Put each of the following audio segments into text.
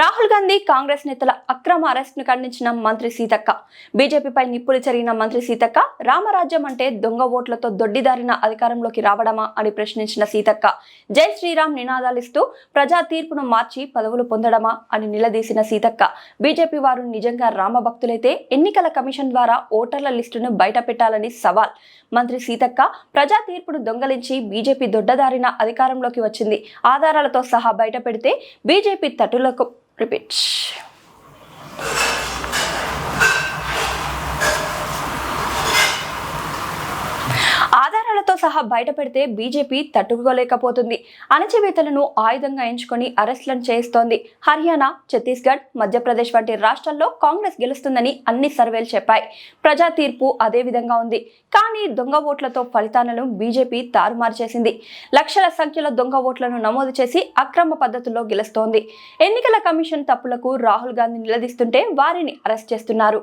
రాహుల్ గాంధీ కాంగ్రెస్ నేతల అక్రమ అరెస్ట్ను ఖండించిన మంత్రి సీతక్క. బీజేపీపై నిప్పులు జరిగిన మంత్రి సీతక్క రామరాజ్యం అంటే దొంగ ఓట్లతో దొడ్డిదారిన అధికారంలోకి రావడమా అని ప్రశ్నించిన సీతక్క. జై శ్రీరామ్ నినాదాలిస్తూ ప్రజా తీర్పును మార్చి పదవులు పొందడమా అని నిలదీసిన సీతక్క. బీజేపీ వారు నిజంగా రామభక్తులైతే ఎన్నికల కమిషన్ ద్వారా ఓటర్ల లిస్టును బయట పెట్టాలని సవాల్. మంత్రి సీతక్క ప్రజా తీర్పును దొంగలించి బీజేపీ దొడ్డదారిన అధికారంలోకి వచ్చింది. ఆధారాలతో సహా బయట పెడితే బీజేపీ తట్టులకు repeat. ఆధారాలతో సహా బయట పెడితే బీజేపీ తట్టుకోలేకపోతుంది. అణచివేతలను ఆయుధంగా ఎంచుకొని అరెస్టులను చేస్తోంది. హర్యానా ఛత్తీస్గఢ్ మధ్యప్రదేశ్ వంటి రాష్ట్రాల్లో కాంగ్రెస్ గెలుస్తుందని అన్ని సర్వేలు చెప్పాయి. ప్రజా తీర్పు అదే విధంగా ఉంది. కానీ దొంగ ఓట్లతో ఫలితాలను బీజేపీ తారుమారు చేసింది లక్షల సంఖ్యలో దొంగ ఓట్లను నమోదు చేసి అక్రమ పద్ధతుల్లో గెలుస్తోంది. ఎన్నికల కమిషన్ తప్పులకు రాహుల్ గాంధీ నిలదీస్తుంటే వారిని అరెస్ట్ చేస్తున్నారు.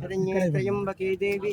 ಶರಣ್ಯೇತ್ರ ಎಂಬ ದೇವಿ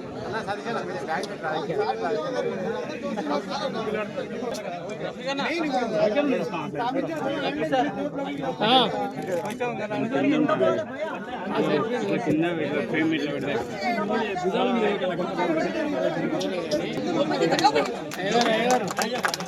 చిన్న పేమెంట్ అయ్యారు